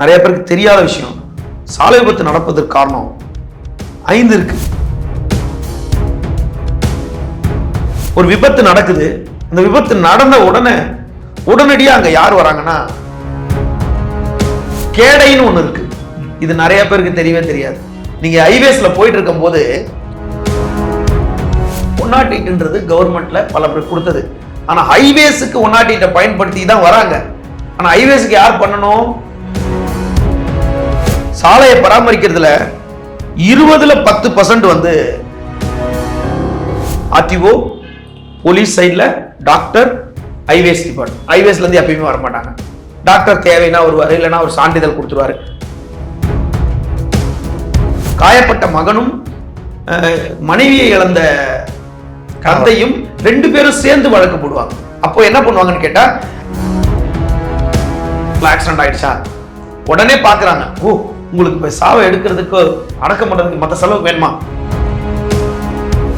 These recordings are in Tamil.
நிறைய பேருக்கு தெரியாத விஷயம். சாலை விபத்து நடப்பதற்கு காரணம் ஐந்து இருக்கு. ஒரு விபத்து நடக்குது. அந்த விபத்து நடந்த உடனே உடனடியாக அங்க யார் வராங்கன்னா கேடைன்னு ஒண்ணு இருக்கு. இது நிறைய பேருக்கு தெரியவே தெரியாது. நீங்க ஹைவேஸ்ல போயிட்டு இருக்கும்போது ஒன் நாட் எயிட்ன்றது கவர்மெண்ட்ல பல பேர் கொடுத்தது. ஆனா ஹைவேஸுக்கு ஒன் நாட் எயிட்டை பயன்படுத்தி தான் வராங்க. ஆனா ஹைவேஸுக்கு யார் பண்ணணும்? சாலையை பராமரிக்கிறதுல இருபதுல பத்து பர்சன்ட் வந்து ஆர்டிஓ போலீஸ் சைடில் டாக்டர் ஹைவேஸ் டிபார்ட்மெண்ட் ஹைவேஸ்ல இருந்து எப்பயுமே வர மாட்டாங்க டாக்டர் தேவைன்னா வருவார் இல்லைன்னா ஒரு சான்றிதழ் கொடுத்துருவாரு. காயப்பட்ட மகனும் மனைவியை இழந்த தந்தையும் ரெண்டு பேரும் சேர்ந்து வழக்கு போடுவாங்க. அப்போ என்ன பண்ணுவாங்கன்னு கேட்டா ஆக்சிடென்ட் ஆயிடுச்சா? உடனே பாக்குறாங்க. ஓ உங்களுக்கு இப்ப சாவை எடுக்கிறதுக்கு அடக்கம் பண்றதுக்கு மத்த செலவு வேணுமா?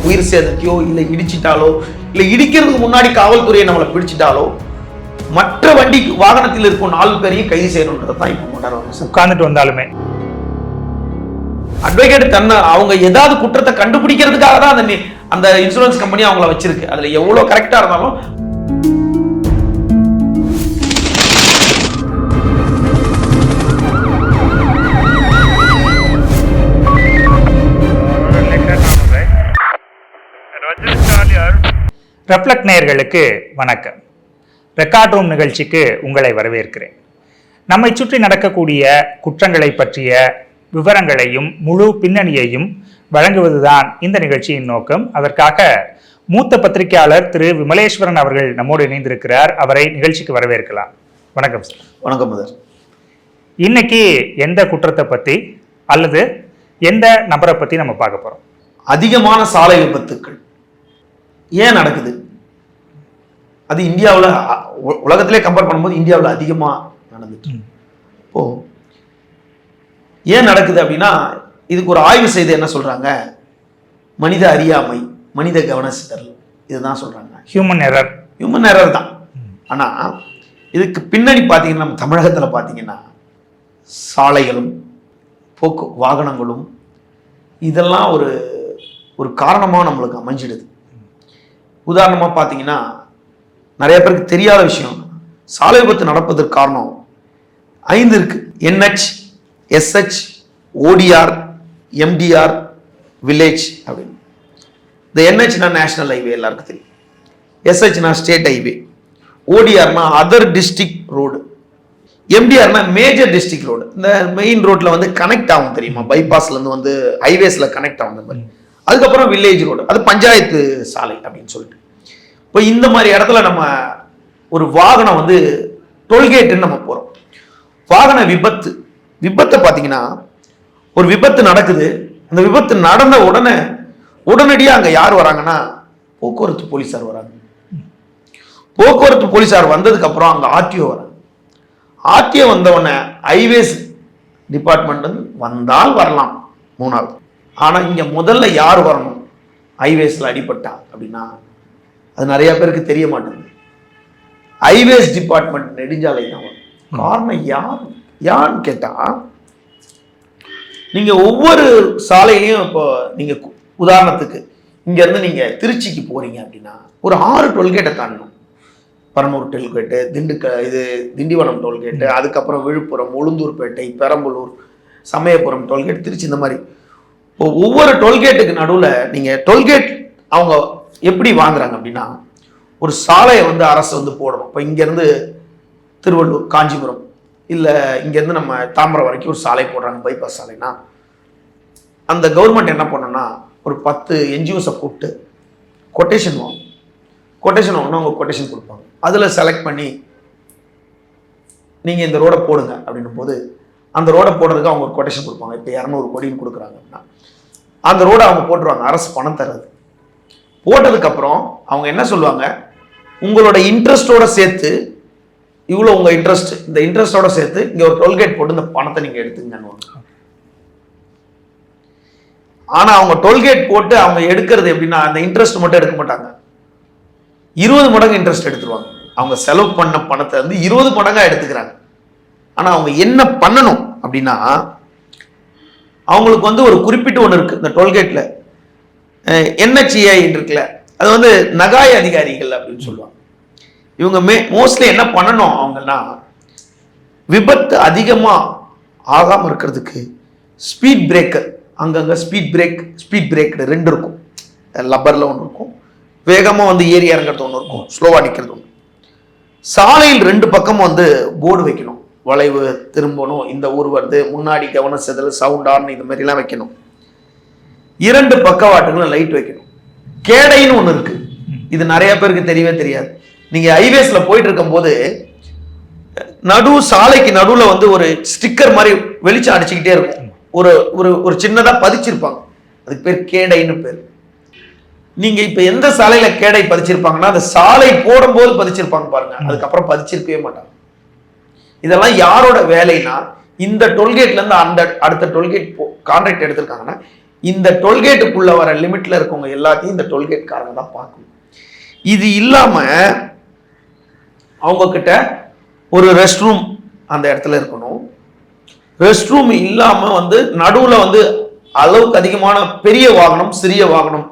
உயிர் சேதத்தையோ இல்ல இடிச்சிட்டாலோ இல்ல இடிக்கிறதுக்கு முன்னாடி காவல்துறையை நம்மளை பிடிச்சிட்டாலோ மற்ற வண்டி வாகனத்தில் இருக்கும் நாலு பேரையும் கைது செய்யணுன்றது தான் இப்போ கொண்டாடுவாங்க உட்கார்ந்துட்டு வந்தாலுமே. அட்வொகேட் தன்னை அவங்க ஏதாவது குற்றத்தை கண்டுபிடிக்கிறதுக்காக தான் அந்த அந்த இன்சூரன்ஸ் கம்பெனி அவங்கள வச்சிருக்கு. அதுல எவ்வளவு கரெக்டா இருந்தாலும் ரெஃப்ளெக்ட் நேயர்களுக்கு வணக்கம். ரெக்கார்ட் ரூம் நிகழ்ச்சிக்கு உங்களை வரவேற்கிறேன். நம்மை சுற்றி நடக்கக்கூடிய குற்றங்களை பற்றிய விவரங்களையும் முழு பின்னணியையும் வழங்குவதுதான் இந்த நிகழ்ச்சியின் நோக்கம். அதற்காக மூத்த பத்திரிகையாளர் திரு. விமலேஸ்வரன் அவர்கள் நம்மோடு இணைந்திருக்கிறார். அவரை நிகழ்ச்சிக்கு வரவேற்கலாம். வணக்கம் சார். வணக்கம் முதல் இன்னைக்கு எந்த குற்றத்தை பத்தி அல்லது எந்த நபரை பத்தி நம்ம பார்க்க போறோம்? அதிகமான சாலை விபத்துக்கள். ஏன் நடக்குது? அது இந்தியாவில் உலகத்திலே கம்பேர் பண்ணும்போது இந்தியாவில் அதிகமா நடந்துட்டு இருக்கு. இப்போ ஏன் நடக்குது அப்படின்னா இதுக்கு ஒரு ஆய்வு செய்து என்ன சொல்றாங்க? மனித அறியாமை மனித கவன சிதறல் இதுதான் சொல்றாங்க. ஹியூமன் எரர் ஹியூமன் எரர் தான். ஆனா இதுக்கு பின்னணி பார்த்தீங்கன்னா நம்ம தமிழகத்துல பார்த்தீங்கன்னா சாலைகளும் போக்கு வாகனங்களும் இதெல்லாம் ஒரு ஒரு காரணமா நம்மளுக்கு அமைஞ்சிடுது. உதாரணமாக பார்த்தீங்கன்னா நிறைய பேருக்கு தெரியாத விஷயம். சாலை விபத்து நடப்பதற்கு காரணம் ஐந்து இருக்கு. NH SH ODR MDR village அப்படின்னு. இந்த என்ஹெச்னா நேஷனல் ஹைவே எல்லாருக்கும் தெரியும். எஸ்ஹெச்னா ஸ்டேட் ஹைவே ஓடிஆர்னா அதர் டிஸ்ட்ரிக்ட் ரோடு எம்டிஆர்னா மேஜர் டிஸ்ட்ரிக்ட் ரோடு இந்த மெயின் ரோட்டில் வந்து கனெக்ட் ஆகும் தெரியுமா? பைபாஸ்லேருந்து வந்து ஹைவேஸில் கனெக்ட் ஆகும் இந்த மாதிரி. அதுக்கப்புறம் வில்லேஜ் ரோடு அது பஞ்சாயத்து சாலை அப்படின்னு சொல்லிட்டு. இப்போ இந்த மாதிரி இடத்துல நம்ம ஒரு வாகனம் வந்து டோல்கேட்டுன்னு நம்ம போகிறோம் வாகன விபத்து. விபத்தை பார்த்தீங்கன்னா ஒரு விபத்து நடக்குது. அந்த விபத்து நடந்த உடனே உடனடியாக அங்கே யார் வராங்கன்னா போக்குவரத்து போலீஸார் வராங்க. போக்குவரத்து போலீஸார் வந்ததுக்கப்புறம் அங்கே ஆர்டிஓ வராங்க. ஆர்டிஓ வந்தவுடனே ஹைவேஸ் டிபார்ட்மெண்ட் வந்து வந்தால் வரலாம் மூணாவது. ஆனால் இங்கே முதல்ல யார் வரணும்? ஹைவேஸில் அடிபட்டா அப்படின்னா அது நிறைய பேருக்கு தெரிய மாட்டேங்குது. ஹைவேஸ் டிபார்ட்மெண்ட் நெடுஞ்சாலை தான் வரும். காரணம் யார்? யான்னு கேட்டா நீங்க ஒவ்வொரு சாலையிலையும் இப்போ நீங்க கு- உதாரணத்துக்கு இங்க இருந்து நீங்க திருச்சிக்கு போறீங்க அப்படின்னா ஒரு ஆறு டோல்கேட்டை தாண்டணும். பரனூர் டோல்கேட்டு திண்டுக்க இது திண்டிவனம் டோல்கேட்டு அதுக்கப்புறம் விழுப்புரம் உளுந்தூர்பேட்டை பெரம்பலூர் சமயபுரம் டோல்கேட் திருச்சி இந்த மாதிரி. ஒவ்வொரு டோல்கேட்டுக்கு நடுவில் நீங்கள் டோல்கேட் அவங்க எப்படி வாங்குறாங்க அப்படின்னா ஒரு சாலையை வந்து அரசு வந்து போடணும். இப்போ இங்கேருந்து திருவள்ளூர் காஞ்சிபுரம் இல்லை இங்கேருந்து நம்ம தாம்பரம் வரைக்கும் ஒரு சாலை போடுறாங்க பைபாஸ் சாலைனா அந்த கவர்மெண்ட் என்ன பண்ணணும்னா ஒரு பத்து என்ஜிஓஸை கூப்பிட்டு கொட்டேஷன் வாங்கும் கொட்டேஷன் வாங்கினா அவங்க கொட்டேஷன் கொடுப்பாங்க. அதில் செலக்ட் பண்ணி நீங்கள் இந்த ரோடை போடுங்க. அப்படின்னும் போது அந்த ரோடை போடுறதுக்கு அவங்க ஒரு கொட்டேஷன் கொடுப்பாங்க. இப்போ இரநூறு கோடின்னு கொடுக்குறாங்க அப்படின்னா. அந்த ரோடை அவங்க போட்டுருவாங்க. அரசு பணம் தர்றது. போட்டதுக்கப்புறம் அவங்க என்ன சொல்லுவாங்க? உங்களோட இன்ட்ரெஸ்டோட சேர்த்து இவ்வளோ உங்கள் இன்ட்ரெஸ்ட் இந்த இன்ட்ரெஸ்டோட சேர்த்து இங்கே ஒரு டோல்கேட் போட்டு இந்த பணத்தை நீங்கள் எடுத்துங்கன்னு ஆனால் அவங்க டோல்கேட் போட்டு அவங்க எடுக்கிறது எப்படின்னா அந்த இன்ட்ரெஸ்ட் மட்டும் எடுக்க மாட்டாங்க. இருபது மடங்கு இன்ட்ரெஸ்ட் எடுத்துருவாங்க. அவங்க செலவு பண்ண பணத்தை வந்து இருபது மடங்காக எடுத்துக்கிறாங்க. ஆனால் அவங்க என்ன பண்ணணும் அப்படின்னா அவங்களுக்கு வந்து ஒரு குறிப்பிட்டு ஒன்று இருக்கு இந்த டோல்கேட்ல என்ஹெச்ஏஐ இருக்குல்ல அது வந்து நகாய் அதிகாரிகள் அப்படின்னு சொல்லுவாங்க. இவங்க மே மோஸ்ட்லி என்ன பண்ணணும் அவங்கன்னா விபத்து அதிகமாக ஆகாம இருக்கிறதுக்கு ஸ்பீட் பிரேக்கர் அங்கங்க ஸ்பீட் பிரேக் ஸ்பீட் பிரேக் ரெண்டு இருக்கும். லப்பரில் ஒன்று இருக்கும். வேகமாக வந்து ஏறி இறங்குறது ஒன்று இருக்கும். ஸ்லோவாக நிற்கிறது ஒன்று சாலையில் ரெண்டு பக்கமும் வந்து போர்டு வைக்கணும். வளைவு திரும்பணும். இந்த ஊர் வருது முன்னாடி கவன செதல் சவுண்ட் ஆர்ன் இந்த மாதிரிலாம் வைக்கணும். இரண்டு பக்கவாட்டுகளும் லைட் வைக்கணும். கேடைன்னு ஒன்று இருக்கு. இது நிறைய பேருக்கு தெரியவே தெரியாது. நீங்க ஹைவேஸ்ல போயிட்டு இருக்கும்போது நடு சாலைக்கு நடுவில் வந்து ஒரு ஸ்டிக்கர் மாதிரி வெளிச்சம் அடிச்சுக்கிட்டே இருக்கும். ஒரு ஒரு ஒரு சின்னதாக பதிச்சிருப்பாங்க. அதுக்கு பேர் கேடைன்னு பேர். நீங்கள் இப்போ எந்த சாலையில் கேடை பதிச்சிருப்பாங்கன்னா அந்த சாலை போடும்போது பதிச்சிருப்பாங்க பாருங்க. அதுக்கப்புறம் பதிச்சிருக்கவே மாட்டாங்க. இதெல்லாம் யாரோட வேலைனா இந்த டோல்கேட்ல இருந்து அந்த அடுத்த டோல்கேட் கான்ட்ராக்ட் எடுத்திருக்காங்கன்னா இந்த டோல்கேட்டுக்குள்ள வர லிமிட்ல இருக்கவங்க எல்லாத்தையும் இந்த டோல்கேட்காரங்க தான் பார்க்கணும். இது இல்லாம அவங்க கிட்ட ஒரு ரெஸ்ட் ரூம் அந்த இடத்துல இருக்கணும். ரெஸ்ட் ரூம் இல்லாம வந்து நடுவுல வந்து அளவுக்கு அதிகமான பெரிய வாகனம் சிறிய வாகனம்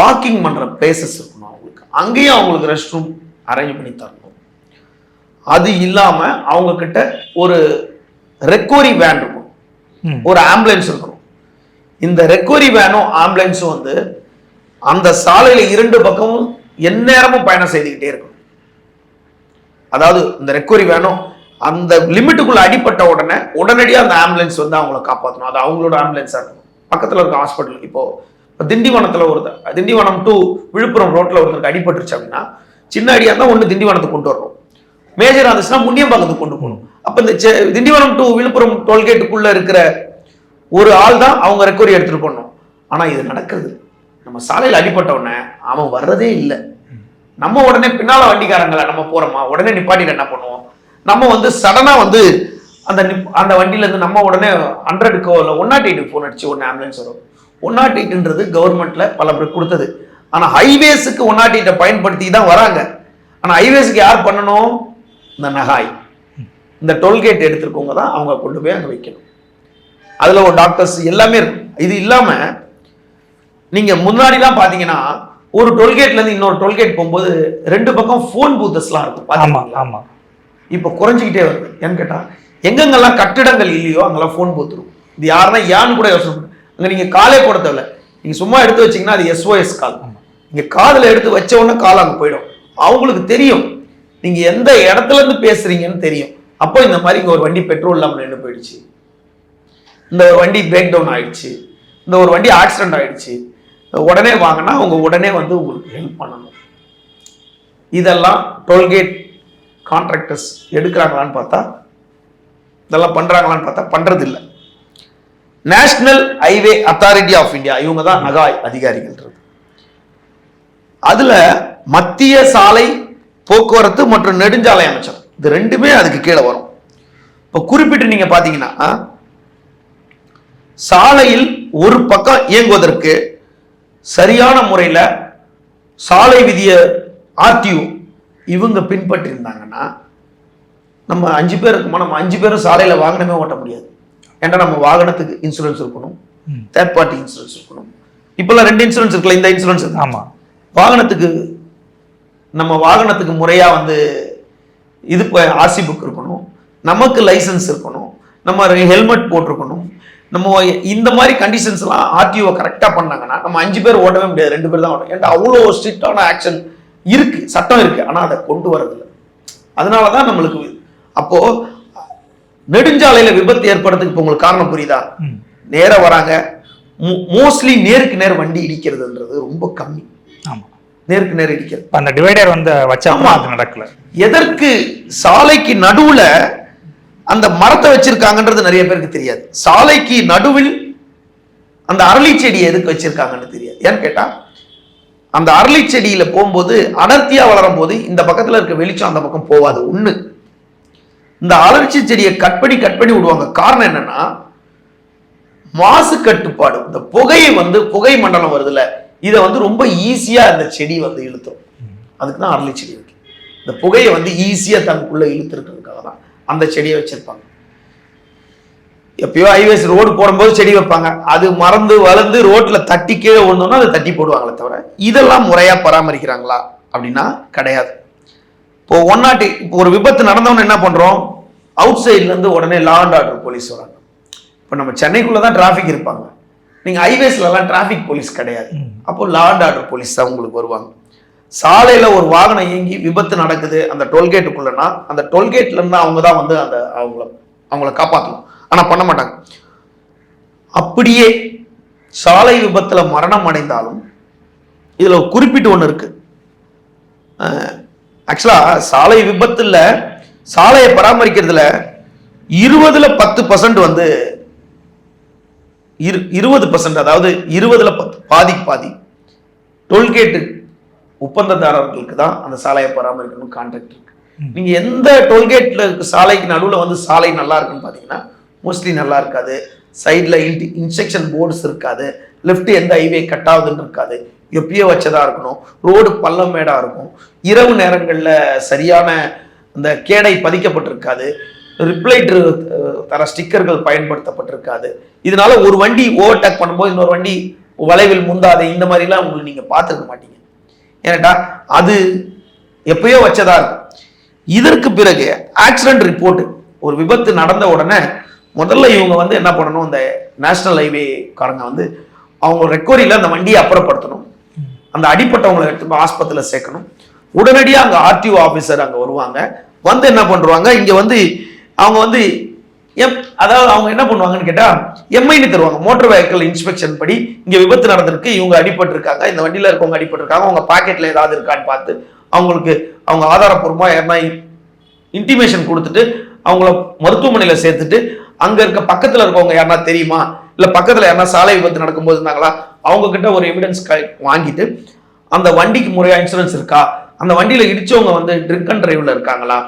பார்க்கிங் பண்ற பிளேசஸ் இருக்கணும் அவங்களுக்கு. அங்கேயும் அவங்களுக்கு ரெஸ்ட் ரூம் அரேஞ்ச் பண்ணி தரணும். அது இல்லாம அவங்க கிட்ட ஒரு ரெக்கவரி வேன் இருக்கும். ஒரு ஆம்புலன்ஸ் இருக்கணும் இந்த ரெக்கவரி வேனும் ஆம்புலன்ஸும் வந்து அந்த சாலையில இரண்டு பக்கமும் எந்நேரமும் பயணம் செய்துக்கிட்டே இருக்கணும் அதாவது இந்த ரெக்கவரி வேனும் அந்த லிமிட்டுக்குள்ள அடிப்பட்ட உடனே உடனடியாக அந்த ஆம்புலன்ஸ் வந்து அவங்கள காப்பாற்றணும் அது அவங்களோட ஆம்புலன்ஸாக இருக்கணும் பக்கத்தில் இருக்க ஹாஸ்பிட்டல் இப்போ இப்போ திண்டிவனத்தில் ஒருத்தர் திண்டிவனம் டு விழுப்புரம் ரோட்டில் ஒருத்தருக்கு அடிபட்டுருச்சு அப்படின்னா சின்ன அடியாக இருந்தால் ஒன்று திண்டிவனத்துக்கு கொண்டு வரணும். மேஜர் இருந்துச்சுன்னா முன்னியம்பாக்கத்துக்கு கொண்டு போகணும். அப்போ இந்த செ- திண்டிவனம் டு விழுப்புரம் டோல்கேட்டுக்குள்ள இருக்கிற ஒரு ஆள் தான் அவங்க ரெக்கவரி எடுத்துட்டு போடணும் ஆனா இது நடக்குது நம்ம சாலையில் அடிபட்ட உடனே அவன் வர்றதே இல்லை. நம்ம உடனே பின்னால வண்டிக்காரங்கள நம்ம போறோமா? உடனே நிப்பாட்டிட்டு என்ன பண்ணுவோம்? நம்ம வந்து சடனா வந்து அந்த நிப்- அந்த வண்டியில இருந்து நம்ம உடனே ஹண்ட்ரடுக்கோ இல்லை ஒன் நாட் எயிட்டுக்கு ஃபோன் அடிச்சு உடனே ஆம்புலன்ஸ் வரும். ஒன் நாட் எயிட்டுன்றது கவர்மெண்ட்ல பல பேர் கொடுத்தது. ஆனா ஹைவேஸுக்கு ஒன் நாட் எயிட்டை பயன்படுத்தி தான் வராங்க. ஆனா ஹைவேஸுக்கு யார் பண்ணணும்? இந்த நகாய் இந்த டோல்கேட் எடுத்திருக்கவங்க தான் அவங்க கொண்டு போய் அங்க வைக்கணும். அதுல ஒரு டாக்டர்ஸ் எல்லாமே இருக்கும் இது இல்லாம நீங்க முன்னாடிலாம் பாத்தீங்கன்னா ஒரு டோல்கேட்ல இருந்து இன்னொரு டோல்கேட் போகும்போது ரெண்டு பக்கம் ஃபோன் பூத்தஸ்லாம் இருக்கும். ஆமா பாத்தீங்களா? ஆமா. இப்போ குறைஞ்சிக்கிட்டே வருது. ஏன்னு கேட்டா எங்கெங்கெல்லாம் கட்டிடங்கள் இல்லையோ அங்கெல்லாம் ஃபோன் பூத்துரும் இது யாருன்னா ஏன்னு கூட யோசனை அங்க நீங்க காலே போட தேவையில்ல. நீங்க சும்மா எடுத்து வச்சீங்கன்னா அது எஸ்ஓஎஸ் கால் நீங்க காதுல எடுத்து வச்ச உடனே கால் அங்க போயிடும். அவங்களுக்கு தெரியும். நீங்க எந்த இடத்துல இருந்து பேசுறீங்கன்னு தெரியும். அப்போ இந்த மாதிரி இங்க ஒரு வண்டி பெட்ரோல் இல்லாமல் நின்று போயிடுச்சு. இந்த ஒரு வண்டி பிரேக் டவுன் ஆயிடுச்சு. இந்த ஒரு வண்டி ஆக்சிடென்ட் ஆயிடுச்சு. உடனே வாங்கினா அவங்க உடனே வந்து உங்களுக்கு ஹெல்ப் பண்ணணும். இதெல்லாம் டோல்கேட் கான்ட்ராக்டர்ஸ் எடுக்கிறாங்களான்னு பார்த்தா இதெல்லாம் பண்றாங்களான்னு பார்த்தா பண்றது national national highway authority of India இவங்க தான் நகாய் அதிகாரிகள் அதுல மத்திய சாலை போக்குவரத்து மற்றும் நெடுஞ்சாலை அமைச்சர். இது ரெண்டுமே அதுக்கு கீழே வரும். இப்போ குறிப்பிட்டு நீங்க பாத்தீங்கன்னா சாலையில் ஒரு பக்கம் இயங்குவதற்கு சரியான முறையில் சாலை விதிய ஆர்டிஓ இவங்க பின்பற்றி இருந்தாங்கன்னா நம்ம அஞ்சு பேர் இருக்குமா நம்ம அஞ்சு பேரும் சாலையில் வாகனமே ஓட்ட முடியாது. ஏன்னா நம்ம வாகனத்துக்கு இன்சூரன்ஸ் இருக்கணும். தேர்ட் பார்ட்டி இன்சூரன்ஸ் இருக்கணும். இப்போல்லாம் ரெண்டு இன்சூரன்ஸ் இருக்குல்ல இந்த இன்சூரன்ஸ் இருக்கு. ஆமா. வாகனத்துக்கு நம்ம வாகனத்துக்கு முறையாக வந்து இது ஆர்சி புக் இருக்கணும். நமக்கு லைசன்ஸ் இருக்கணும். நம்ம ஹெல்மெட் போட்டிருக்கணும். நம்ம இந்த மாதிரி கண்டிஷன்ஸ்லாம் ஆர்டிஓ கரெக்டாக பண்ணாங்கன்னா நம்ம அஞ்சு பேர் ஓட்டவே முடியாது ரெண்டு பேர் தான் ஓட்டணும். ஏன்டா அவ்வளோ ஸ்ட்ரிக்டான ஆக்ஷன் இருக்கு சட்டம் இருக்கு ஆனால் அதை கொண்டு வரதில்லை. அதனால தான் நம்மளுக்கு அப்போ நெடுஞ்சாலையில விபத்து ஏற்படுறதுக்கு இப்போ உங்களுக்கு காரணம் புரியுதா? ம். நேரா வராங்க. மோஸ்ட்லி நேருக்கு நேர் வண்டி இடிக்கிறதுன்றது ரொம்ப கம்மி. ஆமா. நேருக்கு நேர் இடிக்கிறது. அந்த டிவைடர் வந்து வச்சா ஆமா. அது நடக்கல. எதற்கு சாலைக்கு நடுவுல அந்த மரத்தை வச்சிருக்காங்கன்றது நிறைய பேருக்கு தெரியாது. சாலைக்கு நடுவில் அந்த அரளி செடி எதுக்கு வச்சிருக்காங்கன்னு தெரியாது. ஏன்னு கேட்டா அந்த அரளி செடியில போகும்போது அடர்த்தியா வளரும் போது இந்த பக்கத்துல இருக்க வெளிச்சம் அந்த பக்கம் போகாது. ஒண்ணு இந்த அலர்ச்சி செடியை கட் பண்ணி கட் பண்ணி விடுவாங்க. காரணம் என்னன்னா மாசு கட்டுப்பாடு இந்த புகையை வந்து புகை மண்டலம் வருதுல்ல இதை வந்து ரொம்ப ஈஸியாக அந்த செடி வந்து இழுத்துரும். அதுக்கு தான் அரளி செடி இருக்கு. இந்த புகையை வந்து ஈஸியாக தனக்குள்ளே இழுத்துருக்கிறதுக்காக தான் அந்த செடியை வச்சுருப்பாங்க. எப்பயோ ஹைவேஸ் ரோடு போடும்போது செடி வைப்பாங்க. அது மறந்து வளர்ந்து ரோட்டில் தட்டி கீழே ஒன்றுனா அதை தட்டி போடுவாங்களே தவிர இதெல்லாம் முறையாக பராமரிக்கிறாங்களா அப்படின்னா கிடையாது. இப்போ ஒன் நாட்டு இப்போ ஒரு விபத்து நடந்தவொன்னு என்ன பண்ணுறோம் அவுட் சைட்லேருந்து உடனே லா அண்ட் ஆர்டர் போலீஸ் வராங்க. இப்போ நம்ம சென்னைக்குள்ளே தான் டிராஃபிக் இருப்பாங்க. நீங்க ஹைவேஸ்லலாம் டிராஃபிக் போலீஸ் கிடையாது. அப்போ லா அண்ட் ஆர்டர் போலீஸ் தான் உங்களுக்கு வருவாங்க. சாலையில ஒரு வாகனம் இயங்கி விபத்து நடக்குது அந்த டோல்கேட்டுக்குள்ளனா அந்த டோல்கேட்ல இருந்து அவங்க தான் வந்து அந்த அவங்கள அவங்கள காப்பாற்றணும் ஆனா பண்ண மாட்டாங்க. அப்படியே சாலை விபத்துல மரணம் அடைந்தாலும் இதுல குறிப்பிட்டு ஒண்ணு இருக்கு. ஆக்சுவலா சாலை விபத்துல சாலையை பராமரிக்கிறதுல இருபதுல பத்து பர்சன்ட் வந்து இரு இருபது பர்சன்ட் அதாவது இருபதுல பத்து பாதிக்கு பாதி. டோல்கேட்டு ஒப்பந்ததாரர்களுக்கு தான் அந்த சாலையை பராமரிக்கணும் கான்ட்ராக்ட் இருக்கு. நீங்க எந்த டோல்கேட்ல சாலைக்கு நடுவுல வந்து சாலை நல்லா இருக்குன்னு பாத்தீங்கன்னா மோஸ்ட்லி நல்லா இருக்காது. சைட்ல இன்ஸ்ட்ரக்ஷன் போர்ட்ஸ் இருக்காது. லெஃப்ட் எந்த ஹைவே கட் ஆகுதுன்னு இருக்காது. எப்பயோ வச்சதா இருக்கணும். ரோடு பள்ளம் மேடா இருக்கும். இரவு நேரங்கள்ல சரியான அந்த கேடை பதிக்கப்பட்டிருக்காது. ரிப்ளைட்ரு uh, தர ஸ்டிக்கர்கள் பயன்படுத்தப்பட்டிருக்காது. இதனால ஒரு வண்டி ஓவர்டேக் பண்ணும்போது இன்னொரு வண்டி வளைவில் முந்தாது. இந்த மாதிரிலாம் உங்களுக்கு நீங்கள் பார்த்துருக்க மாட்டீங்க. ஏன்னாட்டா அது எப்பயோ வச்சதா இருக்கும். இதற்கு பிறகு ஆக்சிடென்ட் ரிப்போர்ட் ஒரு விபத்து நடந்த உடனே முதல்ல இவங்க வந்து என்ன பண்ணணும்? இந்த நேஷனல் ஹைவே காரங்க வந்து அவங்க ரெக்கவரியில் அந்த வண்டியை அப்புறப்படுத்தணும். அந்த அடிப்பட்டவங்களை எடுத்து போய் ஆஸ்பத்திரியில் சேர்க்கணும். உடனடியாக அங்கே ஆர்டிஓ ஆஃபீஸர் அங்கே வருவாங்க. வந்து என்ன பண்ணுவாங்க இங்கே வந்து அவங்க வந்து எப் அதாவது அவங்க என்ன பண்ணுவாங்கன்னு கேட்டால் எம்ஐன்னு தருவாங்க. மோட்டார் வெஹிக்கிள் இன்ஸ்பெக்ஷன் படி இங்கே விபத்து நடந்திருக்கு இவங்க அடிபட்டிருக்காங்க. இந்த வண்டியில் இருக்கவங்க அடிபட்டிருக்காங்க. அவங்க பாக்கெட்டில் ஏதாவது இருக்கான்னு பார்த்து அவங்களுக்கு அவங்க ஆதாரப்பூர்வமாக யாருன்னா இன்டிமேஷன் கொடுத்துட்டு அவங்கள மருத்துவமனையில் சேர்த்துட்டு அங்கே இருக்க பக்கத்தில் இருக்கவங்க யாருன்னா தெரியுமா? இல்லை பக்கத்தில் யாருன்னா சாலை விபத்து நடக்கும்போது இருந்தாங்களா? அவங்கக்கிட்ட ஒரு எவிடன்ஸ் வாங்கிட்டு அந்த வண்டிக்கு முறையாக இன்சூரன்ஸ் இருக்கா? அந்த வண்டியில் இடித்தவங்க வந்து ட்ரிங்க் அண்ட் ட்ரைவில் இருக்காங்களா?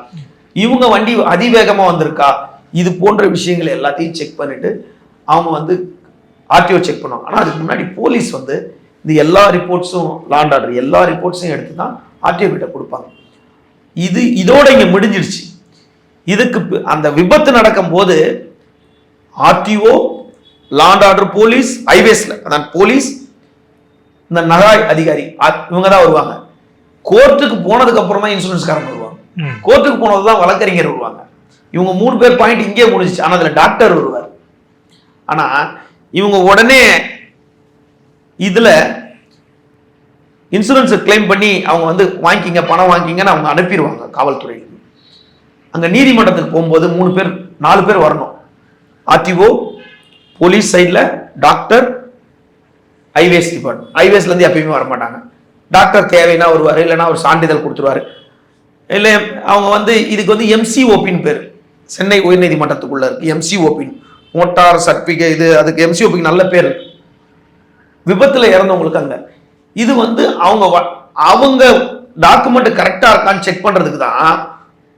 இவங்க வண்டி அதிவேகமாக வந்திருக்கா? இது போன்ற விஷயங்களை எல்லாத்தையும் செக் பண்ணிட்டு அவங்க வந்து ஆர்டிஓ செக் பண்ணுவாங்க. ஆனால் அதுக்கு முன்னாடி போலீஸ் வந்து இந்த எல்லா ரிப்போர்ட்ஸும் லாண்ட் ஆர்டர் எல்லா ரிப்போர்ட்ஸையும் எடுத்து தான் ஆர்டிஓ கிட்ட கொடுப்பாங்க. இது இதோட இங்கே முடிஞ்சிடுச்சு இதுக்கு பி- அந்த விபத்து நடக்கும் போது RTO law and order police ஹைவேஸில் அதான் போலீஸ் இந்த நகாய் அதிகாரி இவங்க தான் வருவாங்க. கோர்ட்டுக்கு போனதுக்கு அப்புறம் தான் இன்சூரன்ஸ்காரங்க கோர்ட்டுக்கு போனது தான் வழக்கறிஞர் வருவாங்க. இவங்க மூணு பேர் பாயிண்ட் இங்கே முடிஞ்சிச்சு. ஆனா அதுல டாக்டர் வருவார். ஆனா இவங்க உடனே இதுல இன்சூரன்ஸ் கிளைம் பண்ணி அவங்க வந்து வாங்கிக்கிங்க பணம் வாங்கிங்கன்னு அவங்க அனுப்பிடுவாங்க காவல்துறைக்கு அங்க நீதிமன்றத்துக்கு போகும்போது மூணு பேர் நாலு பேர் வரணும். ஆர்டிஓ போலீஸ் சைடில் டாக்டர் ஐவேஸ் டிபார்ட்மெண்ட் ஐவேஸ்லேருந்து இருந்து எப்பயுமே வர மாட்டாங்க டாக்டர் தேவைன்னா வருவார் இல்லைன்னா ஒரு சான்றிதழ் கொடுத்துருவாரு. இல்லை அவங்க வந்து இதுக்கு வந்து எம்சிஓபின்னு பேர். சென்னை உயர்நீதிமன்றத்துக்குள்ள இருக்கு. எம்சிஓபின் மோட்டார் சர்டிஃபிகேட் இது அதுக்கு எம்சிஓபிக்கு நல்ல பேர். விபத்தில் இறந்தவங்களுக்கு அங்க. இது வந்து அவங்க வ- அவங்க டாக்குமெண்ட் கரெக்டா இருக்கான்னு செக் பண்றதுக்கு தான்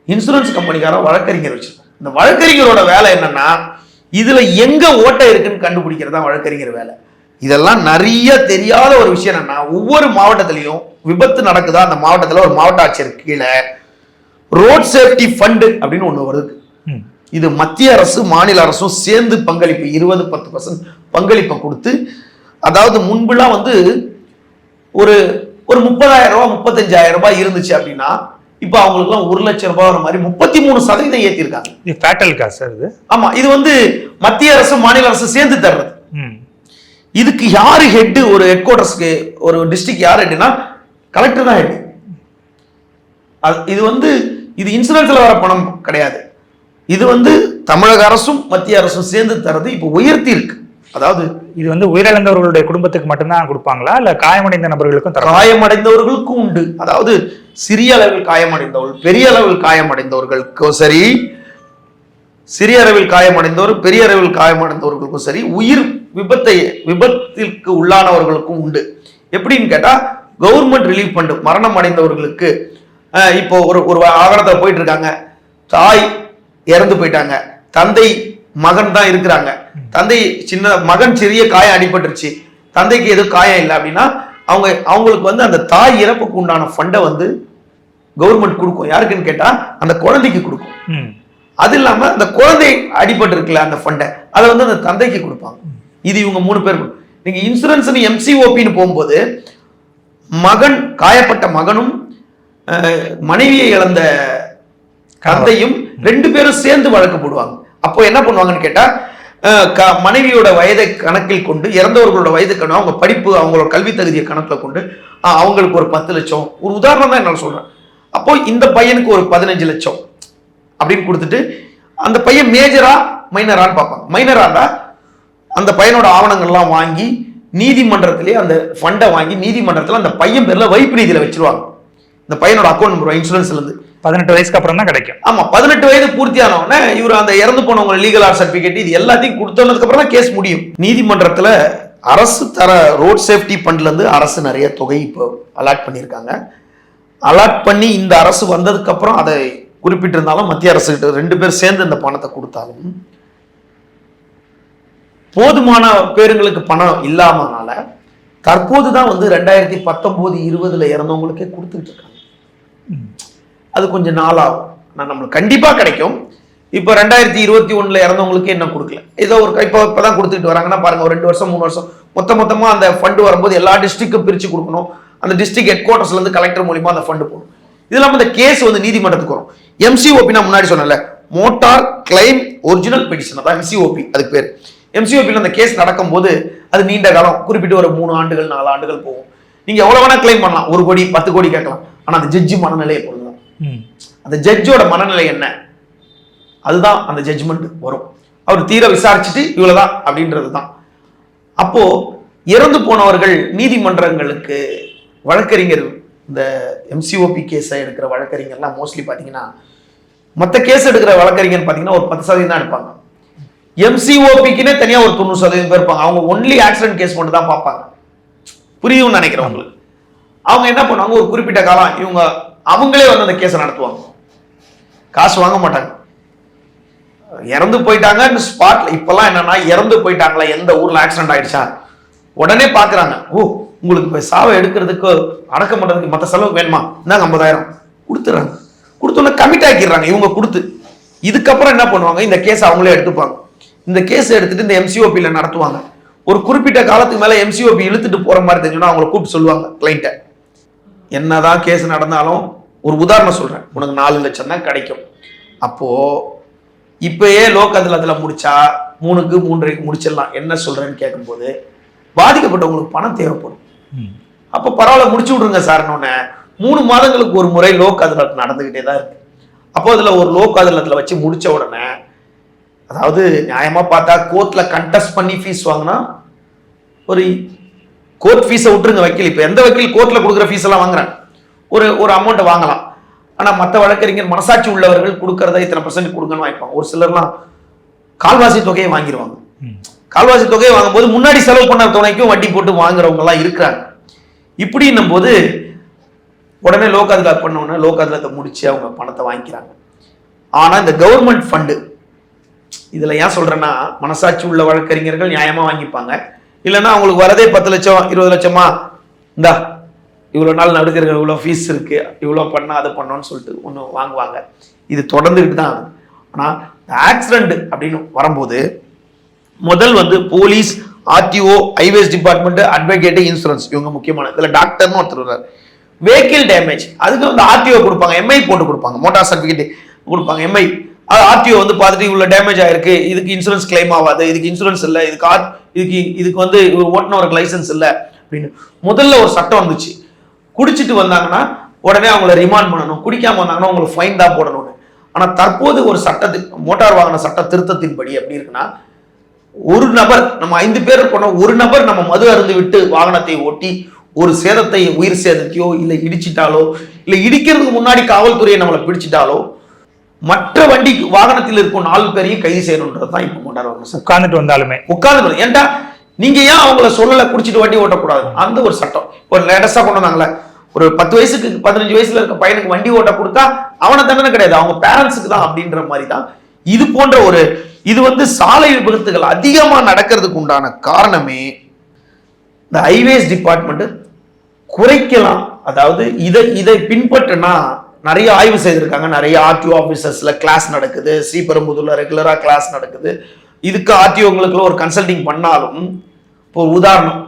இன்சூரன்ஸ் கம்பெனிக்காரன் வழக்கறிஞர் வச்சிருக்கோம் இந்த வழக்கறிஞரோட வேலை என்னன்னா இதுல எங்க ஓட்டை இருக்குன்னு கண்டுபிடிக்கிறது தான் வழக்கறிஞர் வேலை. இதெல்லாம் நிறைய தெரியாத ஒரு விஷயம் என்னன்னா ஒவ்வொரு மாவட்டத்திலையும் விபத்து நடக்குதா? அந்த மாவட்டத்தில் ஒரு மாவட்ட ஆட்சியர் கீழே ரோட் சேஃப்டி ஃபண்டு அப்படின்னு ஒண்ணு வருது. இது மத்திய அரசு மாநில அரசும் சேர்ந்து பங்களிப்பு இருபது பத்து பர்சன்ட் பங்களிப்பை கொடுத்து அதாவது முன்புலாம் வந்து ஒரு ஒரு முப்பதாயிரம் ரூபாய் முப்பத்தஞ்சாயிரம் ரூபாய் இருந்துச்சு அப்படின்னா இப்போ அவங்களுக்குலாம் ஒரு லட்சம் ரூபாய் வர மாதிரி முப்பத்தி மூணு சதவீதம் ஏற்றிருக்காங்க இது ஃபேட்டல் காசு இது. ஆமா இது வந்து மத்திய அரசு மாநில அரசு சேர்ந்து தர்றது. இதுக்கு யாரு ஹெட் ஒரு ஹெட் குவார்டர்ஸ்க்கு ஒரு டிஸ்ட்ரிக்ட் யார் ஹெட்னா கலெக்டர் தான் ஹெட் இது வந்து இது இன்சூரன்ஸ்ல வர பணம் கிடையாது. இது வந்து தமிழக அரசும் மத்திய அரசும் சேர்ந்து தரது இப்போ உயர்த்தி இருக்கு. அதாவது இது வந்து உயிரிழந்தவர்களுடைய குடும்பத்துக்கு மட்டும்தான் கொடுப்பாங்களா? இல்ல காயமடைந்த நபர்களுக்கும் காயமடைந்தவர்களுக்கும் உண்டு. அதாவது சிறிய அளவில் காயமடைந்தவர்கள் பெரிய அளவில் காயமடைந்தவர்களுக்கும் சரி சிறிய அளவில் காயமடைந்தவர் பெரிய அளவில் காயமடைந்தவர்களுக்கும் சரி உயிர் விபத்தை விபத்திற்கு உள்ளானவர்களுக்கும் உண்டு. எப்படின்னு கேட்டா கவர்மெண்ட் ரிலீஃப் ஃபண்டு மரணம் அடைந்தவர்களுக்கு இப்போ ஒரு ஒரு வாகனத்துல போயிட்டு இருக்காங்க தாய் இறந்து போயிட்டாங்க. தந்தை மகன் தான் இருக்கிறாங்க. தந்தை சின்ன மகன் சிறிய காயம் அடிபட்டுருச்சு. தந்தைக்கு எதுவும் காயம் இல்லை அப்படின்னா அவங்க அவங்களுக்கு வந்து அந்த தாய் இறப்புக்கு உண்டான ஃபண்டை வந்து கவர்மெண்ட் கொடுக்கும். யாருக்குன்னு கேட்டா அந்த குழந்தைக்கு கொடுக்கும். அது இல்லாம அந்த குழந்தை அடிபட்டு இருக்குல்ல அந்த ஃபண்டை அதை வந்து அந்த தந்தைக்கு கொடுப்பாங்க. இது இவங்க மூணு பேர் கொடு- நீங்க இன்சூரன்ஸ்னு எம்சிஓபின்னு போகும்போது மகன் காயப்பட்ட மகனும் மனைவியை இழந்த தந்தையும் ரெண்டு பேரும் சேர்ந்து வழக்கு போடுவாங்க. அப்போ என்ன பண்ணுவாங்கன்னு கேட்டா மனைவியோட வயதை கணக்கில் கொண்டு இறந்தவர்களோட வயது கணக்கு அவங்க படிப்பு அவங்களோட கல்வி தகுதியை கணக்கில் கொண்டு அவங்களுக்கு ஒரு பத்து லட்சம். ஒரு உதாரணம் தான் என்னால் சொல்றேன். அப்போ இந்த பையனுக்கு ஒரு பதினஞ்சு லட்சம் அப்படின்னு கொடுத்துட்டு அந்த பையன் மேஜரா மைனரான்னு பார்ப்பாங்க மைனரா இருந்தா அந்த பையனோட ஆவணங்கள்லாம் வாங்கி நீதிமன்றத்திலே அந்த ஃபண்டை வாங்கி நீதிமன்றத்தில் அந்த பையன் பேர்ல வைப்பு நிதியில வச்சிருவாங்க. இந்த பையனோட அக்கௌண்ட் நம்பர் இன்சூரன்ஸ்ல இருந்து. பதினெட்டு வயசுக்கு அப்புறம் தான் கிடைக்கும். ஆமா பதினெட்டு வயது பூர்த்தியான உடனே இவர் அந்த இறந்து போனவங்க லீகல் ஆர் சர்டிபிகேட் இது எல்லாத்தையும் கொடுத்ததுக்கு அப்புறம் தான் கேஸ் முடியும். நீதிமன்றத்துல அரசு தர ரோட் சேஃப்டி ஃபண்ட்ல இருந்து அரசு நிறைய தொகை இப்போ அலாட் பண்ணியிருக்காங்க. அலாட் பண்ணி இந்த அரசு வந்ததுக்கு அப்புறம் அதை குறிப்பிட்டிருந்தாலும் மத்திய அரசு கிட்ட ரெண்டு பேர் சேர்ந்து இந்த பணத்தை கொடுத்தாலும் போதுமான பேருங்களுக்கு பணம் இல்லாமனால தற்போது தான் வந்து ரெண்டாயிரத்தி பத்தொன்பது இருபதுல இறந்தவங்களுக்கே கொடுத்துட்டு இருக்காங்க. அது கொஞ்சம் நாளாகும். நான் நம்மளுக்கு கண்டிப்பாக கிடைக்கும். இப்போ ரெண்டாயிரத்தி இருபத்தி ஒன்றில் இறந்தவங்களுக்கு என்ன கொடுக்கல? ஏதோ ஒரு இப்போ தான் கொடுத்துட்டு வராங்கன்னா பாருங்க ஒரு ரெண்டு வருஷம் மூணு வருஷம். மொத்த மொத்தமாக அந்த ஃபண்டு வரும்போது எல்லா டிஸ்ட்ரிக்டும் பிரித்து கொடுக்கணும். அந்த டிஸ்ட்ரிக்ட் ஹெட் குவார்ட்டர்ஸ்லேருந்து கலெக்டர் மூலிமா அந்த ஃபண்டு போகணும் இது இல்லாமல் இந்த கேஸ் வந்து நீதிமன்றத்துக்கு வரும். எம்சிஓபி நான் முன்னாடி சொன்னேன்ல மோட்டார் கிளைம் ஒரிஜினல் பெடிஷன் அதான் எம்சிஓபி அதுக்கு பேர். எம்சிஓபியில் அந்த கேஸ் நடக்கும்போது அது நீண்ட காலம் குறிப்பிட்டு ஒரு மூணு ஆண்டுகள் நாலு ஆண்டுகள் போகும். நீங்கள் எவ்வளோ வேணால் கிளைம் பண்ணலாம். ஒரு கோடி பத்து கோடி கேட்கலாம். ஆனா அந்த ஜட்ஜி மனநிலையை ம். அந்த ஜட்ஜோட மனநிலை என்ன? அதுதான் அந்த ஜட்ஜ்மெண்ட் வரும். அவர் தீர விசாரிச்சுட்டு இவ்வளவுதான் அப்படின்றது தான் அப்போ இறந்து போனவர்கள் நீதிமன்றங்களுக்கு வழக்கறிஞர் இந்த எம்சிஓபி கேஸை எடுக்கிற வழக்கறிஞர்லாம் மோஸ்ட்லி பார்த்தீங்கன்னா மற்ற கேஸ் எடுக்கிற வழக்கறிஞர் பார்த்தீங்கன்னா ஒரு பத்து சதவீதம் தான் எடுப்பாங்க. எம்சிஓபிக்குன்னே தனியாக ஒரு தொண்ணூறு சதவீதம் பேர் இருப்பாங்க. அவங்க ஒன்லி ஆக்சிடென்ட் கேஸ் மட்டும் தான் பார்ப்பாங்க. புரியும்னு நினைக்கிறேன் உங்களுக்கு. அவங்க என்ன பண்ணுவாங்க? ஒரு குறிப்பிட்ட காலம் இவங்க அவங்களே வந்து அந்த கேஸை நடத்துவாங்க. காசு வாங்க மாட்டாங்க. இறந்து போயிட்டாங்க ஸ்பாட்ல இப்பெல்லாம் என்னன்னா இறந்து போயிட்டாங்களா? எந்த ஊர்ல ஆக்சிடென்ட் ஆயிடுச்சா? உடனே பாக்குறாங்க. ஓ உங்களுக்கு இப்ப சாவை எடுக்கிறதுக்கு அடக்கம் பண்றதுக்கு மத்த செலவு வேணுமா? இந்தாங்க ஐம்பதாயிரம். கொடுத்துறாங்க கொடுத்தோன்னே கமிட் ஆக்கிடுறாங்க. இவங்க கொடுத்து. இதுக்கப்புறம் என்ன பண்ணுவாங்க? இந்த கேஸ் அவங்களே எடுத்துப்பாங்க. இந்த கேஸ் எடுத்துட்டு இந்த எம்சிஓபியில நடத்துவாங்க. ஒரு குறிப்பிட்ட காலத்துக்கு மேல எம்சிஓபி இழுத்துட்டு போற மாதிரி தெரிஞ்சுன்னா அவங்கள கூப்பிட்டு சொல்லுவாங்க கிளைண்ட்டை என்னதான் கேஸ் நடந்தாலும் ஒரு உதாரணம் சொல்றேன். உனக்கு நாலு லட்சம் தான் கிடைக்கும். அப்போ இப்பயே லோக்கத்தில் அதில் முடிச்சா மூணுக்கு மூன்றரைக்கு முடிச்சிடலாம். என்ன சொல்றேன்னு கேட்கும்போது பாதிக்கப்பட்டவங்களுக்கு பணம் தேவைப்படும். அப்போ பரவாயில்ல முடிச்சு விட்ருங்க சார்னோடனே மூணு மாதங்களுக்கு ஒரு முறை லோக் அதில் நடந்துக்கிட்டே தான் இருக்கு. அப்போ அதில் ஒரு லோக் அதில் வச்சு முடிச்ச உடனே அதாவது நியாயமா பார்த்தா கோர்ட்ல கண்டெஸ்ட் பண்ணி ஃபீஸ் வாங்கினா ஒரு கோர்ட் ஃபீஸை விட்டுருங்க வக்கீல். இப்போ எந்த வக்கீல் கோர்ட்ல கொடுக்குற ஃபீஸ் எல்லாம் வாங்குறேன்? ஒரு ஒரு அமௌண்ட்டை வாங்கலாம். ஆனா மற்ற வழக்கறிஞர் மனசாட்சி உள்ளவர்கள் கொடுக்கறத இத்தனை பர்சன்ட் கொடுங்கன்னு வாங்கிப்பாங்க ஒரு சிலர்லாம் கால்வாசி தொகையை வாங்கிடுவாங்க. கால்வாசி தொகையை வாங்கும்போது முன்னாடி செலவு பண்ண துணைக்கும் வட்டி போட்டு வாங்குறவங்க எல்லாம் இருக்கிறாங்க. இப்படின்னும் போது உடனே லோகாதிலா பண்ண உடனே லோகாதிலத்தை முடிச்சு அவங்க பணத்தை வாங்கிக்கிறாங்க. ஆனா இந்த கவர்மெண்ட் ஃபண்டு இதுல ஏன் சொல்றேன்னா மனசாட்சி உள்ள வழக்கறிஞர்கள் நியாயமா வாங்கிப்பாங்க. இல்லைன்னா அவங்களுக்கு வரதே பத்து லட்சம் இருபது லட்சமா? இந்தா இவ்வளோ நாள் நடுக்கிறர்கள் இவ்வளோ ஃபீஸ் இருக்கு இவ்வளோ பண்ணால் அதை பண்ணோன்னு சொல்லிட்டு ஒன்று வாங்குவாங்க. இது தொடர்ந்துக்கிட்டு தான் ஆகுது. ஆனால் ஆக்சிடெண்ட் அப்படின்னு வரும்போது முதல் வந்து police RTO highways department advocate insurance இவங்க முக்கியமான இதில் டாக்டர்னு ஒருத்தர் வர்றாரு வெஹிக்கிள் டேமேஜ் அதுக்கு வந்து ஆர்டிஓ கொடுப்பாங்க எம்ஐ போட்டு கொடுப்பாங்க மோட்டார் சர்டிஃபிகேட் கொடுப்பாங்க எம்ஐ ஆர்டிஓ வந்து பார்த்துட்டு இவ்வளோ டேமேஜ் ஆயிருக்கு இதுக்கு இன்சூரன்ஸ் கிளைம் ஆகாது இதுக்கு இன்சூரன்ஸ் இல்லை இதுக்கு ஆர் இதுக்கு இதுக்கு வந்து ஓட்டுநருக்கு லைசன்ஸ் இல்லை அப்படின்னு. முதல்ல ஒரு சட்டம் வந்துச்சு. குடிச்சிட்டு வந்தாங்கன்னா உடனே அவங்கள ரிமாண்ட் பண்ணணும். குடிக்காம வந்தாங்கன்னா அவங்களுக்கு ஃபைன் தான் போடணும்னு. ஆனால் தற்போது ஒரு சட்டத்து மோட்டார் வாகன சட்ட திருத்தத்தின்படி எப்படி இருக்குன்னா ஒரு நபர் நம்ம ஐந்து பேர் போன ஒரு நபர் நம்ம மது அருந்து விட்டு வாகனத்தை ஓட்டி ஒரு சேதத்தை உயிர் சேதத்தையோ இல்லை இடிச்சிட்டாலோ இல்லை இடிக்கிறதுக்கு முன்னாடி காவல்துறையை நம்மளை பிடிச்சிட்டாலோ மற்ற வண்டி வாகனத்தில் இருக்கும் நாலு பேரையும் கைது செய்யணுன்றது தான் இப்போ மோட்டார் வாகன சட்டம். உட்கார்ந்துட்டு வந்தாலுமே. உட்கார்ந்து ஏன்டா நீங்க ஏன் அவங்கள சொல்லல குடிச்சிட்டு வண்டி ஓட்டக்கூடாது? அந்த ஒரு சட்டம். ஒரு லேட்டஸ்டா கொண்டு வந்தாங்களே. ஒரு பத்து வயசுக்கு பதினஞ்சு வயசுல இருக்க பையனுக்கு வண்டி ஓட்ட கொடுத்தா அவனை தண்டனை கிடையாது. அவங்க பேரண்ட்ஸுக்கு தான் அப்படின்ற மாதிரி தான் இது போன்ற ஒரு இது வந்து சாலை விபத்துகள் அதிகமா நடக்கிறதுக்கு உண்டான காரணமே இந்த ஹைவேஸ் டிபார்ட்மெண்ட் குறைக்கலாம். அதாவது இதை இதை பின்பற்றினா நிறைய ஆய்வு செய்திருக்காங்க. நிறைய ஆர்டிஓ ஆஃபீஸர்ஸில் கிளாஸ் நடக்குது. ஸ்ரீபெரும்புதூரில் ரெகுலராக கிளாஸ் நடக்குது. இதுக்கு ஆர்டிஓங்களுக்குள்ள ஒரு கன்சல்டிங் பண்ணாலும் இப்போ உதாரணம்.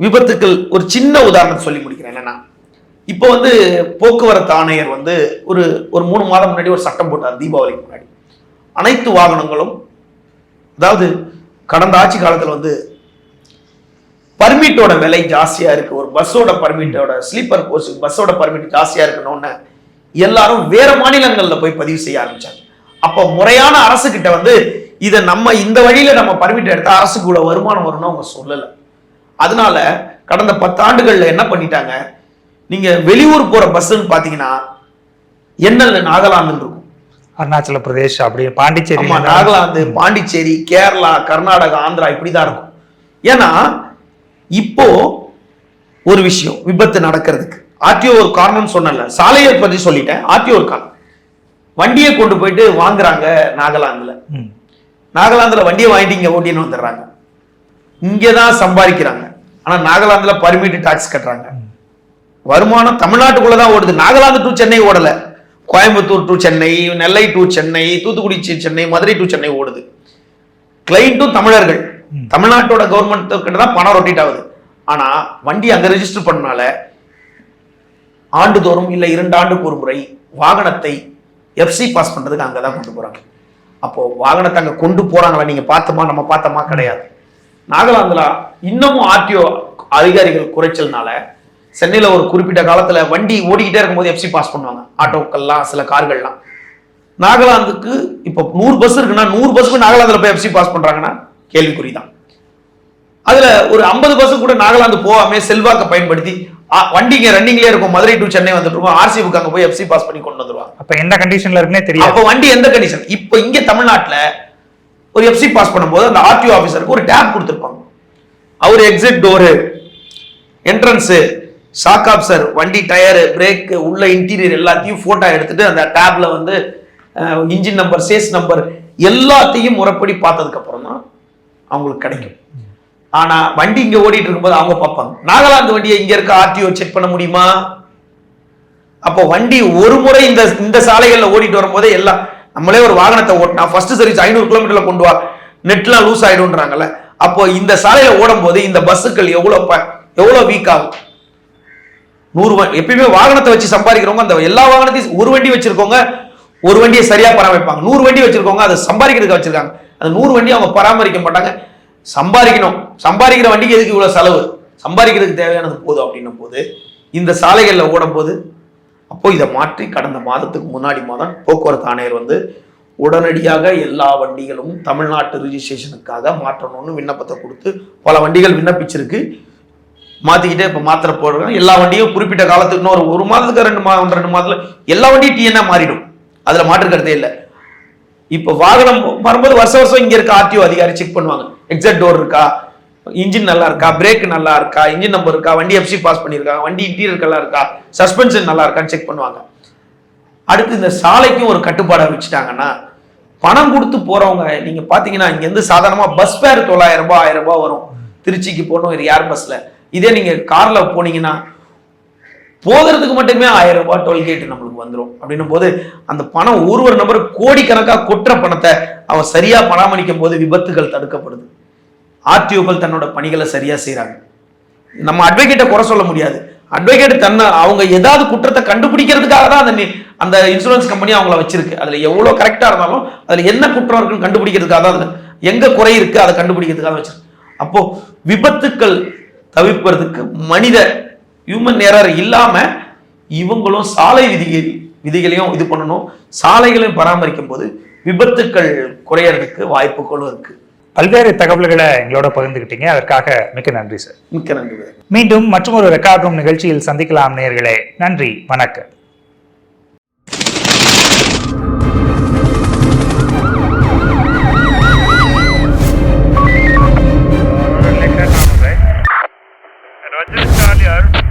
விபத்துக்கள் ஒரு சின்ன உதாரணத்தை சொல்லி முடிக்கிறேன். என்னன்னா இப்போ வந்து போக்குவரத்து ஆணையர் வந்து ஒரு ஒரு மூணு மாதம் முன்னாடி ஒரு சட்டம் போட்டார் தீபாவளிக்கு முன்னாடி. அனைத்து வாகனங்களும் அதாவது கடந்த ஆட்சி காலத்தில் வந்து பர்மிட்டோட விலை ஜாஸ்தியாக இருக்குது ஒரு பஸ்ஸோட பர்மிட்டோட ஸ்லீப்பர் கோர்ஸ் பஸ்ஸோட பர்மிட் ஜாஸ்தியாக இருக்கணும்னு எல்லாரும் வேற மாநிலங்கள்ல போய் பதிவு செய்ய ஆரம்பிச்சாங்க. அப்போ முறையான அரசு கிட்ட வந்து இதை நம்ம இந்த வழியில நம்ம பர்மிட் எடுத்தா அரசுக்கு இவ்வளவு வருமானம் வரும்னு அவங்க சொல்லல. அதனால கடந்த பத்து ஆண்டுகள்ல என்ன பண்ணிட்டாங்க? நீங்க வெளியூர் போற பஸ்ன்னு பாத்தீங்கன்னா எண்ணல்ல நாகாலாந்துன்னு இருக்கும். அருணாச்சல பிரதேஷ் அப்படி பாண்டிச்சேரி. நாகாலாந்து பாண்டிச்சேரி கேரளா கர்நாடகா ஆந்திரா இப்படிதான் இருக்கும். ஏன்னா இப்போ ஒரு விஷயம் விபத்து நடக்கிறதுக்கு. ஆர்டிஓ ஒரு காரணம் சொன்னல சாலையை பத்தி சொல்லிட்டேன். ஆர்டிஓ ஒரு காரணம். வண்டியை கொண்டு போயிட்டு வாங்குறாங்க நாகாலாந்துல. நாகாலாந்துல வண்டியை வாங்கிட்டு இங்க ஓட்டின்னு வந்துடுறாங்க. இங்கே தான் சம்பாதிக்கிறாங்க. ஆனா நாகாலாந்துல பர்மிட் டாக்ஸ் கட்டுறாங்க. வருமானம் தமிழ்நாட்டுக்குள்ள தான் ஓடுது. நாகாலாந்து டு சென்னை ஓடல. Coimbatore to Chennai Nellai to Chennai Thoothukudi Chennai Madurai to Chennai ஓடுது. கிளைண்ட்டும் தமிழர்கள். தமிழ்நாட்டோட கவர்மெண்ட் கிட்ட தான் பணம் ரொட்டேட் ஆகுது ஆனா வண்டி அங்க ரெஜிஸ்டர் பண்ணனால ஆண்டுதோறும் இல்லை இரண்டு ஆண்டுக்கு ஒரு முறை வாகனத்தை எஃப்சி பாஸ் பண்ணுறதுக்கு அங்கே தான் கொண்டு போகிறாங்க அப்போது வாகனத்தை அங்கே கொண்டு போகிறாங்களா நீங்கள் பார்த்தோமா? நம்ம பார்த்தோமா? கிடையாது. நாகாலாந்தில் இன்னமும் ஆர்டிஓ அதிகாரிகள் குறைச்சல்னால சென்னையில் ஒரு குறிப்பிட்ட காலத்தில் வண்டி ஓடிக்கிட்டே இருக்கும்போது எஃப்சி பாஸ் பண்ணுவாங்க. ஆட்டோக்கள்லாம் சில கார்கள்லாம். நாகாலாந்துக்கு இப்போ நூறு பஸ் இருக்குன்னா நூறு பஸ்ஸுக்கு நாகாலாந்தில் போய் எஃப்சி பாஸ் பண்ணுறாங்கன்னா கேள்விக்குறி தான் அதில் ஒரு ஐம்பது பஸ் கூட நாகாலாந்து போகாமல் செல்வாக்கை பயன்படுத்தி ஆ, வண்டி இங்க ரன்னிங்லயே இருக்கும். மதுரை டு சென்னை வந்துட்டு இருக்கும் ஆர்சி புக் அங்க போய் எஃப்சி பாஸ் பண்ணி கொண்டு வந்துருவாங்க. அப்ப எந்த கண்டிஷன்ல இருக்குன்னே தெரியாது. அப்ப வண்டி எந்த கண்டிஷன் இப்போ இங்க தமிழ்நாட்டுல ஒரு எஃப்சி பாஸ் பண்ணும்போது அந்த ஆர்டிஓ ஆபீசருக்கு ஒரு டேப் கொடுத்துருப்பாங்க. அவர் exit door entrance shock absorber வண்டி டயரு பிரேக் உள்ள இன்டீரியர் எல்லாத்தையும் போட்டோ எடுத்துட்டு அந்த டேப்ல வந்து இன்ஜின் நம்பர் சேஸ் நம்பர் எல்லாத்தையும் முறைப்படி பார்த்ததுக்கு அப்புறம் தான் அவங்களுக்கு கிடைக்கும். ஆனா வண்டி இங்க ஓடிட்டு இருக்கும்போது அவங்க பார்ப்பாங்க. நாகாலாந்து வண்டியை இங்க இருக்க ஆர்டிஓ செக் பண்ண முடியுமா? அப்போ வண்டி ஒரு முறை இந்த இந்த சாலைகள்ல ஓடிட்டு வரும்போதே எல்லாம் நம்மளே ஒரு வாகனத்தை ஓட்டினா ஃபர்ஸ்ட் சர்வீஸ் ஐநூறு கிலோமீட்டர்ல கொண்டு வா நெட்லாம் லூஸ் ஆயிடும்ன்றாங்கல்ல. அப்போ இந்த சாலையில ஓடும் போது இந்த பஸ்ஸுக்கள் எவ்வளோ ப- வீக் ஆகும்? நூறு எப்பயுமே வாகனத்தை வச்சு சம்பாதிக்கிறவங்க அந்த எல்லா வாகனத்தையும் ஒரு வண்டி வச்சிருக்கவங்க ஒரு வண்டியை சரியா பராமரிப்பாங்க. நூறு வண்டி வச்சிருக்கவங்க அதை சம்பாதிக்கிறதுக்கு வச்சிருக்காங்க. அந்த நூறு வண்டி அவங்க பராமரிக்க மாட்டாங்க. சம்பாதிக்கணும். சம்பாதிக்கிற வண்டிக்கு எதுக்கு இவ்வளோ செலவு? சம்பாதிக்கிறதுக்கு தேவையானது போதும் அப்படின்னும் போது இந்த சாலைகளில் ஓடும் போது அப்போ இதை மாற்றி கடந்த மாதத்துக்கு முன்னாடி மாதம் போக்குவரத்து ஆணையர் வந்து உடனடியாக எல்லா வண்டிகளும் தமிழ்நாட்டு ரிஜிஸ்ட்ரேஷனுக்காக மாற்றணும்னு விண்ணப்பத்தை கொடுத்து பல வண்டிகள் விண்ணப்பிச்சிருக்கு. மாற்றிக்கிட்டே இப்போ மாத்திர போடுறாங்க. எல்லா வண்டியும் குறிப்பிட்ட காலத்துக்கு இன்னொரு ஒரு ஒரு மாதத்துக்கு ரெண்டு மாதம் ரெண்டு மாதத்துல எல்லா வண்டியும் டிஎன்ஏ மாறிடும். அதில் மாற்று கருத்தே இல்லை. இப்போ வாகனம் வரும்போது வருஷம் வருஷம் இங்கே இருக்க? ஆர்டிஓ அதிகாரி செக் பண்ணுவாங்க. எக்ஸட் டோர் இருக்கா? இன்ஜின் நல்லா இருக்கா? பிரேக் நல்லா இருக்கா? இன்ஜின் நம்பர் இருக்கா? வண்டி எஃப்சி பாஸ் பண்ணியிருக்காங்க வண்டி இன்டீரியர் நல்லா இருக்கா? சஸ்பென்ஷன் நல்லா இருக்கான்னு செக் பண்ணுவாங்க. அடுத்து இந்த சாலைக்கும் ஒரு கட்டுப்பாடாக வச்சுட்டாங்கன்னா பணம் கொடுத்து போகிறவங்க நீங்கள் பார்த்தீங்கன்னா இங்கேருந்து சாதாரணமாக பஸ் ஃபேர் தொள்ளாயிரம் ரூபாய் ஆயிரம் ரூபாய் வரும். திருச்சிக்கு போகணும் ஒரு ஏர் பஸ்ஸில் இதே நீங்கள் காரில் போனீங்கன்னா போகிறதுக்கு மட்டுமே ஆயிரம் ரூபாய் டோல்கேட் நம்மளுக்கு வந்துடும் அப்படின்னும் போது அந்த பணம் ஒரு ஒரு நபர் கோடிக்கணக்காக கொட்டுற பணத்தை அவன் சரியாக பராமரிக்கும் போது விபத்துகள் தடுக்கப்படுது. ஆர்டிஓக்கள் தன்னோட பணிகளை சரியாக செய்கிறாங்க நம்ம அட்வொகேட்டை குறை சொல்ல முடியாது. அட்வொகேட் தன்னை அவங்க ஏதாவது குற்றத்தை கண்டுபிடிக்கிறதுக்காக தான் அந்த அந்த இன்சூரன்ஸ் கம்பெனி அவங்கள வச்சிருக்கு. அதில் எவ்வளோ கரெக்டாக இருந்தாலும் அதில் என்ன குற்றம் இருக்குன்னு கண்டுபிடிக்கிறதுக்காக தான் அதில் எங்கே குறை இருக்குது அதை கண்டுபிடிக்கிறதுக்காக வச்சிருக்கு. அப்போது விபத்துக்கள் தவிர்ப்பதற்கு மனித ஹியூமன் எரர் இல்லாமல் இவங்களும் சாலை விதிகள் விதிகளையும் இது பண்ணணும். சாலைகளையும் பராமரிக்கும் போது விபத்துக்கள் குறையறதுக்கு வாய்ப்புகளும் இருக்குது பல்வேறு தகவல்களை எங்களோட பகிர்ந்துக்கிட்டீங்க அதற்காக மிக்க நன்றி சார். மிக்க நன்றி மீண்டும் மற்றும் ஒரு ரெக்கார்ட் நிகழ்ச்சியில் சந்திக்கலாம் நேர்களே நன்றி வணக்கம். Roger Charlie